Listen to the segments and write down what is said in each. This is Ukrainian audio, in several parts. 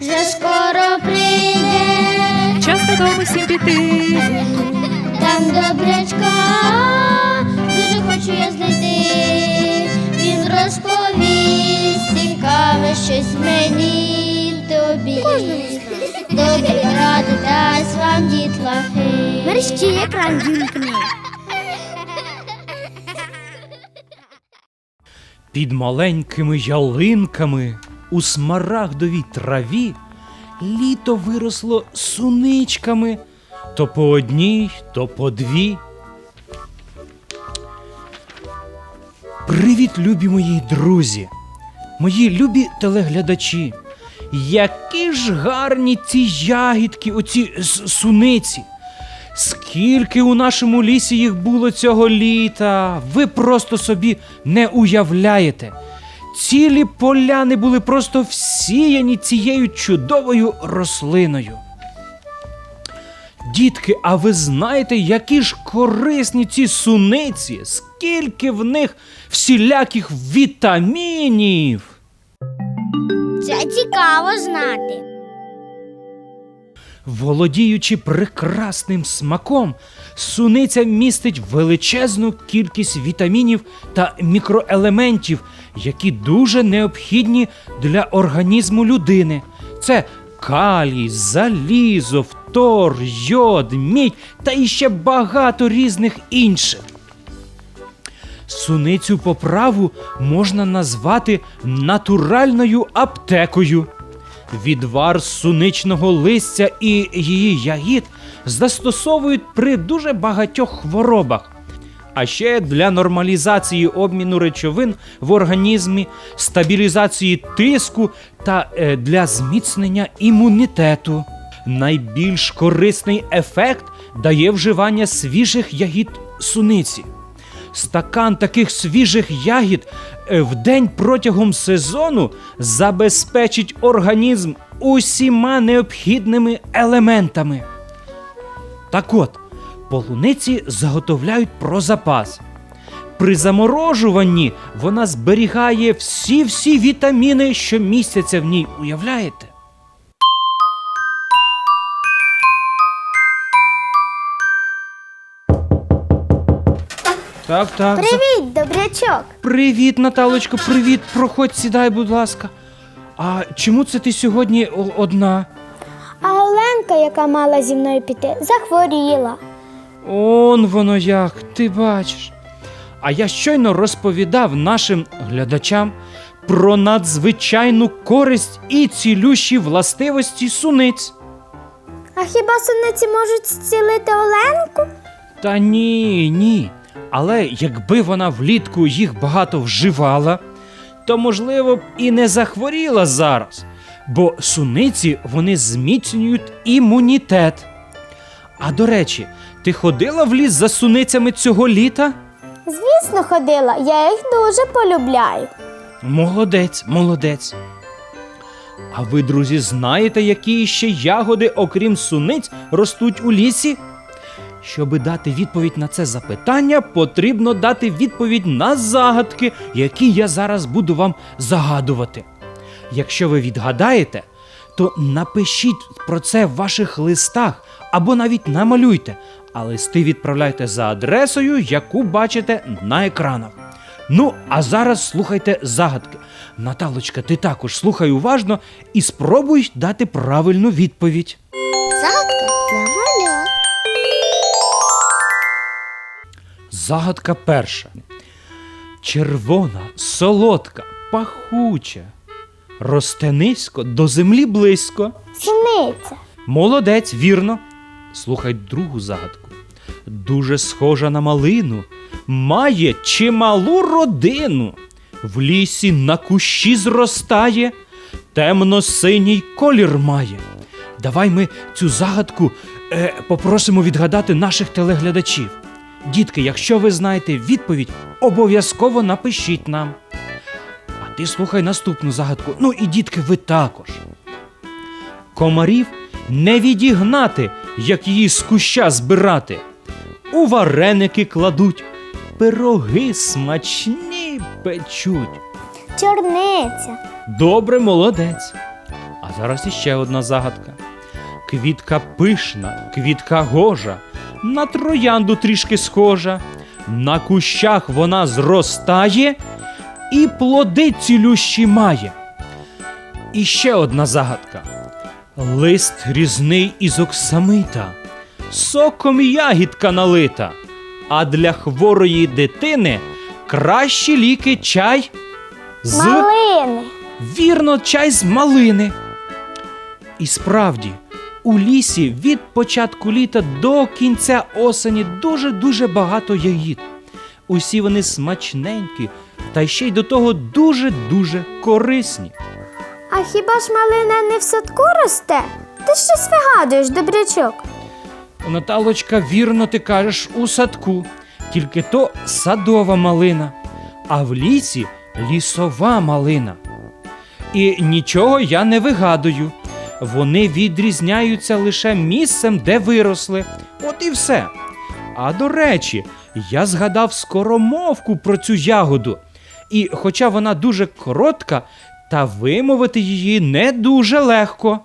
вже скоро прийде, Час додому всім піти. там добрячка, дуже хочу я знайти. Він розповість цікаве щось мені тобі. Добрі ради дасть вам дітлахи. Мерщі екран вімкни. Під маленькими ялинками у смарагдовій траві літо виросло суничками то по одній, то по дві. Привіт, любі мої друзі, мої любі телеглядачі. Які ж гарні ці ягідки, оці суниці. Скільки у нашому лісі їх було цього літа, ви просто собі не уявляєте. Цілі поляни були просто всіяні цією чудовою рослиною. Дітки, а ви знаєте, які ж корисні ці суниці, скільки в них всіляких вітамінів. Це цікаво знати. Володіючи прекрасним смаком, суниця містить величезну кількість вітамінів та мікроелементів, які дуже необхідні для організму людини. Це калій, залізо, фтор, йод, мідь та іще багато різних інших. Суницю по праву можна назвати натуральною аптекою. Відвар з суничного листя і її ягід застосовують при дуже багатьох хворобах. А ще для нормалізації обміну речовин в організмі, стабілізації тиску та е, для зміцнення імунітету. Найбільш корисний ефект дає вживання свіжих ягід суниці. Стакан таких свіжих ягід е, в день протягом сезону забезпечить організм усіма необхідними елементами. Так от, полуниці заготовляють про запас. При заморожуванні вона зберігає всі-всі вітаміни, що містяться в ній, уявляєте? Так, так. за- Привіт, добрячок. Привіт, Наталочко, привіт. Проходь, сідай, будь ласка. А чому це ти сьогодні одна? А Оленка, яка мала зі мною піти, захворіла. Он воно як, ти бачиш. А я щойно розповідав нашим глядачам про надзвичайну користь і цілющі властивості суниць. А хіба суниці можуть зцілити Оленку? Та ні, ні. Але якби вона влітку їх багато вживала, то можливо б і не захворіла зараз, бо суниці вони зміцнюють імунітет. А до речі, ти ходила в ліс за суницями цього літа? Звісно, ходила, я їх дуже полюбляю. Молодець, молодець. А ви, друзі, знаєте, які ще ягоди, окрім суниць, ростуть у лісі? Щоби дати відповідь на це запитання, потрібно дати відповідь на загадки, які я зараз буду вам загадувати. Якщо ви відгадаєте, то напишіть про це в ваших листах або навіть намалюйте, а листи відправляйте за адресою, яку бачите на екранах. Ну, а зараз слухайте загадки. Наталочка, ти також слухай уважно і спробуй дати правильну відповідь. Загадка для малят. Загадка перша. Червона, солодка, пахуча. Росте низько, до землі близько. Суниця. Молодець, вірно. Слухай другу загадку. Дуже схожа на малину, має чималу родину. В лісі на кущі зростає, темно-синій колір має. Давай ми цю загадку е, попросимо відгадати наших телеглядачів. Дітки, якщо ви знаєте відповідь, обов'язково напишіть нам. А ти слухай наступну загадку. Ну і дітки, ви також. Комарів не відігнати, як її з куща збирати. У вареники кладуть, пироги смачні печуть. Чорниця. Добре, молодець. А зараз іще одна загадка. Квітка пишна, квітка гожа, на троянду трішки схожа. На кущах вона зростає і плоди цілющі має. І ще одна загадка. Лист різний із оксамита, соком ягідка налита, а для хворої дитини кращі ліки чай з Малини. вірно, чай з малини. І справді, у лісі від початку літа до кінця осені дуже-дуже багато ягід. Усі вони смачненькі, та ще й до того дуже-дуже корисні. А хіба ж малина не в садку росте? Ти щось вигадуєш, добрячок. Наталочка, вірно ти кажеш, у садку, тільки то садова малина, а в лісі лісова малина. І нічого я не вигадую. Вони відрізняються лише місцем, де виросли. От і все. А до речі, я згадав скоромовку про цю ягоду. І хоча вона дуже коротка, та вимовити її не дуже легко.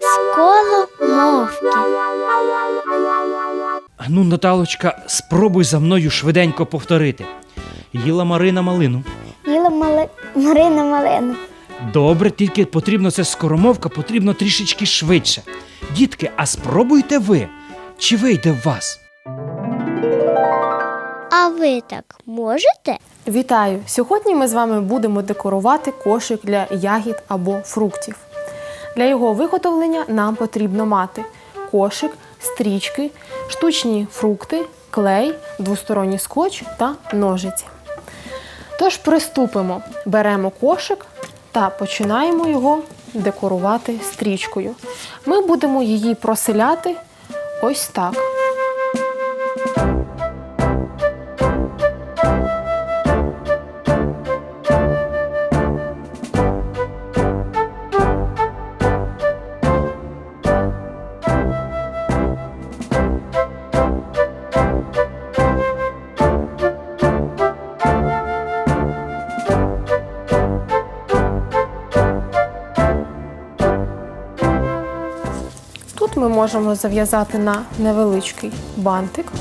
Сколомовки. Ну, Наталочка, спробуй за мною швиденько повторити. Їла Марина малину. Їла мали... Марина малину. Добре, тільки потрібно це скоромовка, потрібно трішечки швидше. Дітки, а спробуйте ви. Чи вийде в вас? А ви так можете? Вітаю! Сьогодні ми з вами будемо декорувати кошик для ягід або фруктів. Для його виготовлення нам потрібно мати кошик, стрічки, штучні фрукти, клей, двосторонній скотч та ножиці. Тож приступимо, беремо кошик та починаємо його декорувати стрічкою. Ми будемо її проселяти ось так. Можемо зав'язати на невеличкий бантик.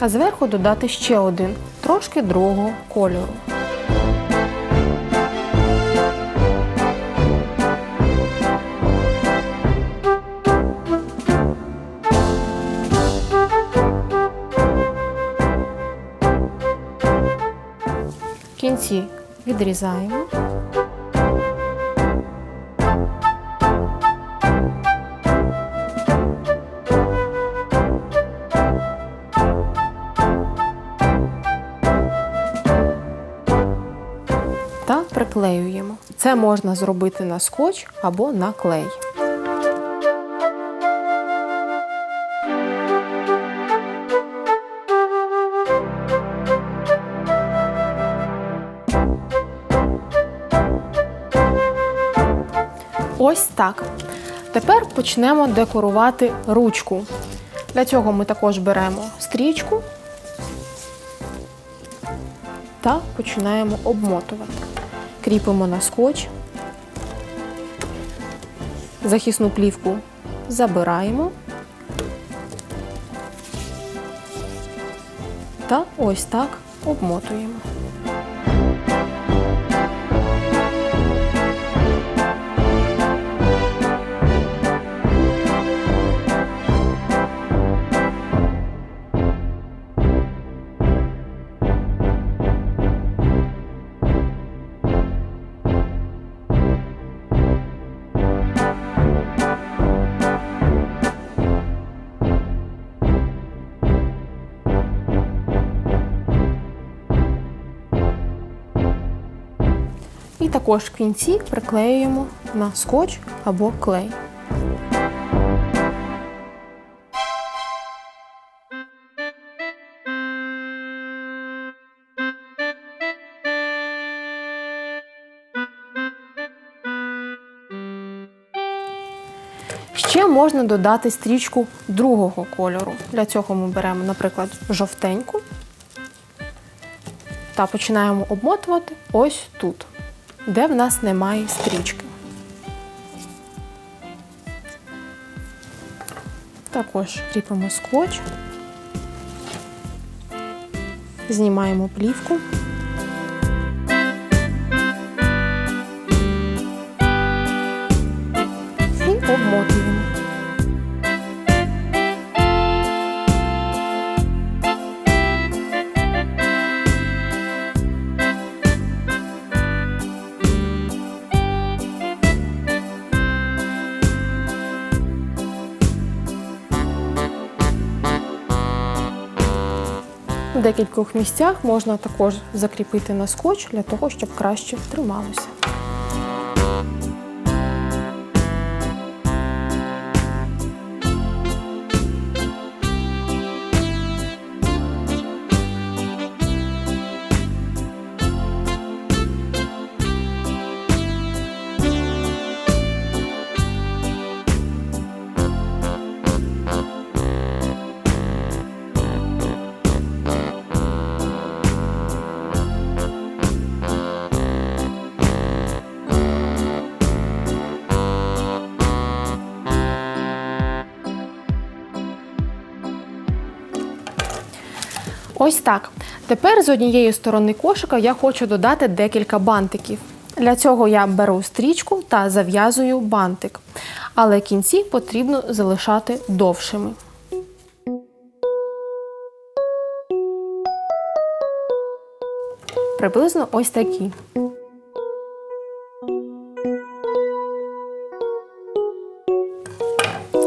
А зверху додати ще один, трошки другого кольору. Кінці відрізаємо. Та приклеюємо. Це можна зробити на скотч або на клей. Ось так. Тепер почнемо декорувати ручку. Для цього ми також беремо стрічку та починаємо обмотувати. Кріпимо на скотч. Захисну плівку забираємо. Та ось так обмотуємо. Також кінці приклеюємо на скотч або клей. Ще можна додати стрічку другого кольору. Для цього ми беремо, наприклад, жовтеньку та починаємо обмотувати ось тут, де в нас немає стрічки. Також кріпимо скотч, знімаємо плівку. Декількох місцях можна також закріпити на скотч для того, щоб краще трималося. Ось так. Тепер з однієї сторони кошика я хочу додати декілька бантиків. Для цього я беру стрічку та зав'язую бантик. Але кінці потрібно залишати довшими. Приблизно ось такі.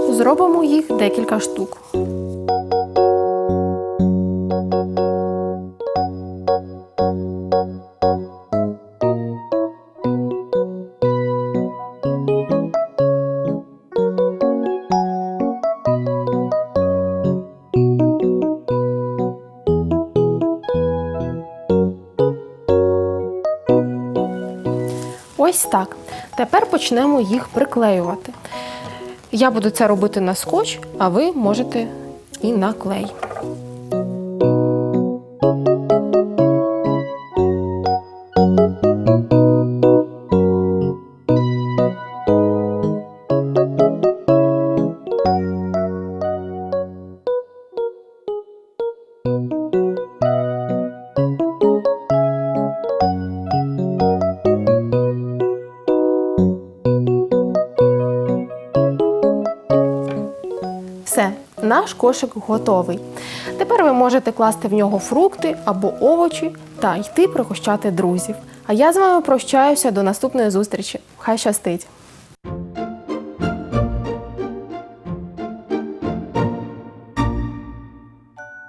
Зробимо їх декілька штук. Ось так. Тепер почнемо їх приклеювати. Я буду це робити на скотч, а ви можете і на клей. Наш кошик готовий. Тепер ви можете класти в нього фрукти або овочі та йти пригощати друзів. А я з вами прощаюся до наступної зустрічі. Хай щастить!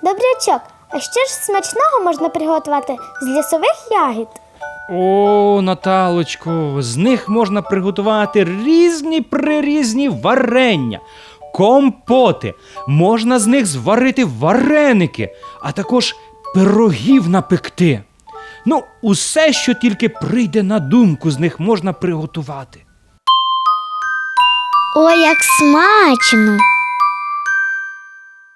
Добрячок, а що ж смачного можна приготувати з лісових ягід? О, Наталочко, з них можна приготувати різні прирізні варення, компоти. Можна з них зварити вареники, а також пирогів напекти. Ну, усе, що тільки прийде на думку, з них можна приготувати. Ой, як смачно!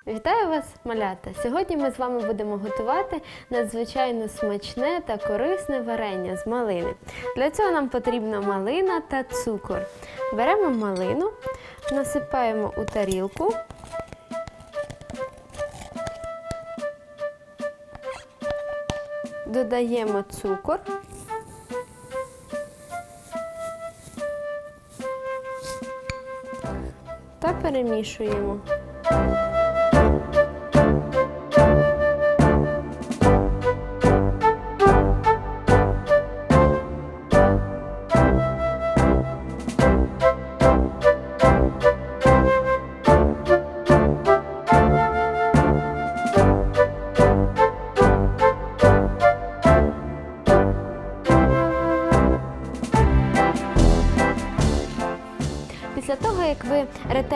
Вітаю вас, малята! Сьогодні ми з вами будемо готувати надзвичайно смачне та корисне варення з малини. Для цього нам потрібна малина та цукор. Беремо малину, насипаємо у тарілку. Додаємо цукор. Та перемішуємо.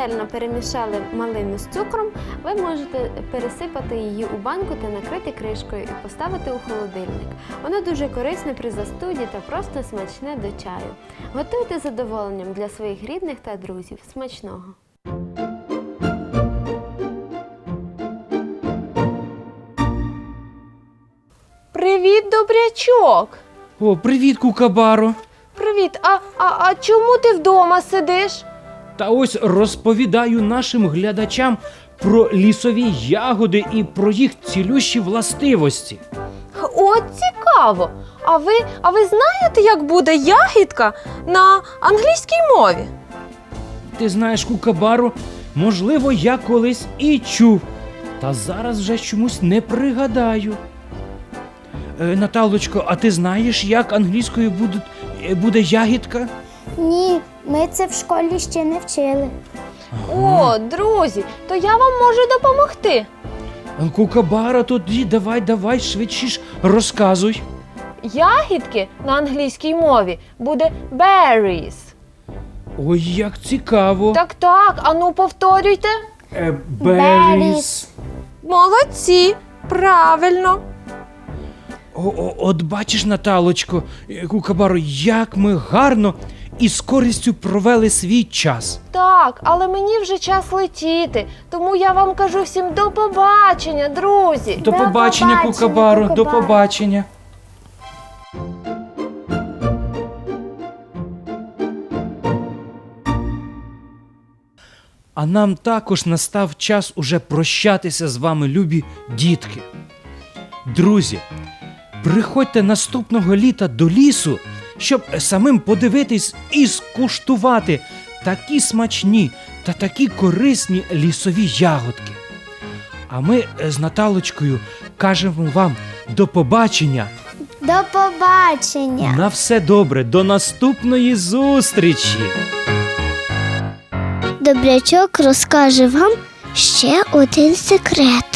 Ретельно перемішали малину з цукром, ви можете пересипати її у банку та накрити кришкою і поставити у холодильник. Воно дуже корисне при застуді та просто смачне до чаю. Готуйте з задоволенням для своїх рідних та друзів. Смачного! Привіт, добрячок! О, привіт, кукабаро. Привіт, а, а, а чому ти вдома сидиш? Та ось розповідаю нашим глядачам про лісові ягоди і про їх цілющі властивості. От цікаво. А ви, а ви знаєте, як буде ягідка на англійській мові? Ти знаєш, кукабару, можливо, я колись і чув, та зараз вже чомусь не пригадаю. Е, Наталочко, а ти знаєш, як англійською буде, буде ягідка? Ні, ми це в школі ще не вчили. О, друзі, то я вам можу допомогти. Кукабара, тоді давай, давай, швидше розказуй. Ягідки на англійській мові буде berries. Ой, як цікаво. Так, так, ану повторюйте. Е, Berries. Молодці, правильно. О, о, от бачиш, Наталочко, е, Кукабаро, як ми гарно і з користю провели свій час. Так, але мені вже час летіти, тому я вам кажу всім до побачення, друзі. До До побачення, побачення, Кукабаро, до побачення. А нам також настав час уже прощатися з вами, любі дітки. Друзі, приходьте наступного літа до лісу, щоб самим подивитись і скуштувати такі смачні та такі корисні лісові ягодки. А ми е, з Наталочкою кажемо вам до побачення. До побачення! На все добре, до наступної зустрічі! Добрячок розкаже вам ще один секрет.